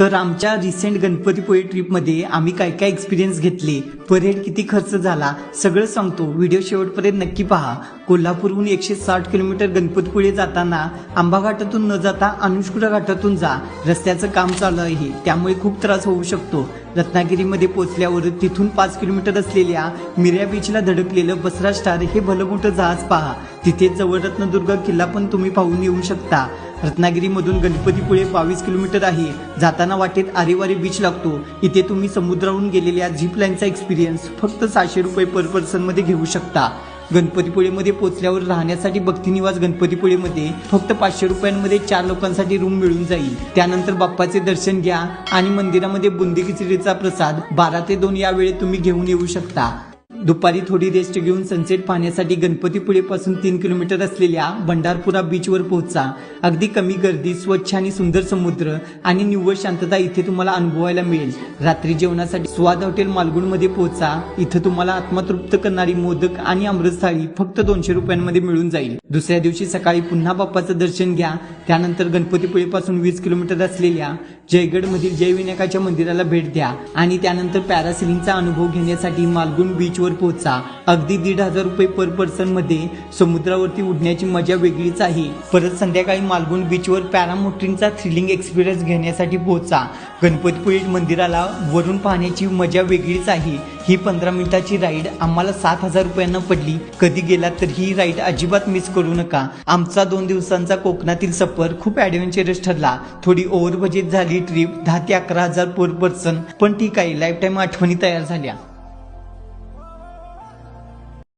तर आमच्या रिसेंट गणपतीपुळे ट्रिपमध्ये आम्ही काय काय एक्सपिरियन्स घेतले? पर हेड किती खर्च झाला? सगळं सांगतो. व्हिडिओ शेवटपर्यंत नक्की पहा. कोल्हापूरहून एकशे साठ किलोमीटर गणपतीपुळे जाताना आंबा घाटातून न जाता अनुष्कुरा घाटातून जा. रस्त्याचं काम चालू आहे. त्यामुळे खूप त्रास होऊ शकतो. रत्नागिरीमध्ये पोहोचल्यावर तिथून पाच किलोमीटर असलेल्या मिर्या बीचला धडकलेलं बसरा स्टार हे भलं मोठं जहाज पहा. तिथे जवळ रत्नदुर्ग किल्ला पण तुम्ही पाहून येऊ शकता. रत्नागिरीमधून गणपतीपुळे बावीस किलोमीटर आहे. जाताना वाटेत आरेवारी बीच लागतो. इथे तुम्ही समुद्रावरून गेलेल्या झिप लाईनचा एक्सपिरियन्स फक्त सहाशे रुपये पर पर्सनमध्ये घेऊ शकता. गणपतीपुळेमध्ये पोचल्यावर राहण्यासाठी भक्तिनिवास गणपतीपुळेमध्ये फक्त पाचशे रुपयांमध्ये चार लोकांसाठी रूम मिळून जाईल. त्यानंतर बाप्पाचे दर्शन घ्या आणि मंदिरामध्ये बुंदी खिचडीचा प्रसाद बारा ते दोन या वेळेत तुम्ही घेऊन येऊ शकता. दुपारी थोडी रेस्ट घेऊन सनसेट पाहण्यासाठी गणपतीपुळेपासून तीन किलोमीटर असलेल्या भंडारपुरा बीचवर पोहोचा. अगदी कमी गर्दी स्वच्छ आणि सुंदर समुद्र आणि निव्वळ शांतता इथे तुम्हाला अनुभवायला मिळेल. रात्री जेवणासाठी स्वाद हॉटेल मालगुणमध्ये पोहोचा. इथं तुम्हाला आत्मतृप्त करणारी मोदक आणि अमृतसाळी फक्त दोनशे रुपयांमध्ये मिळून जाईल. दुसऱ्या दिवशी सकाळी पुन्हा बाप्पाचं दर्शन घ्या. त्यानंतर गणपतीपुळेपासून वीस किलोमीटर असलेल्या जयगडमधील जयविनायकाच्या मंदिराला भेट द्या. आणि त्यानंतर पॅरासिलिंगचा अनुभव घेण्यासाठी मालगुण बीचवर पोहोचा. अगदी दीड हजार रुपये पर पर्सनमध्ये समुद्रावरती उडण्याची मजा वेगळीच आहे. परत संध्याकाळी मालगुण बीचवर पॅरामोटरिंगचा थ्रिलिंग एक्सपिरियन्स घेण्यासाठी पोहोचा. गणपतीपुळे मंदिराला वरून पाहण्याची मजा वेगळीच आहे. ही पंधरा मिनिटाची राईड आम्हाला सात हजार रुपयांना पडली. कधी गेलात तर ही राईड अजिबात मिस करू नका. आमचा दोन दिवसांचा कोकणातील सफर खूप ॲडव्हेंचरस ठरला. थोडी ओव्हर बजेट झाली ट्रिप दहा ते अकरा हजार पर पर्सन पण ठीक आहे लाईफ टाईम आठवणी तयार झाल्या.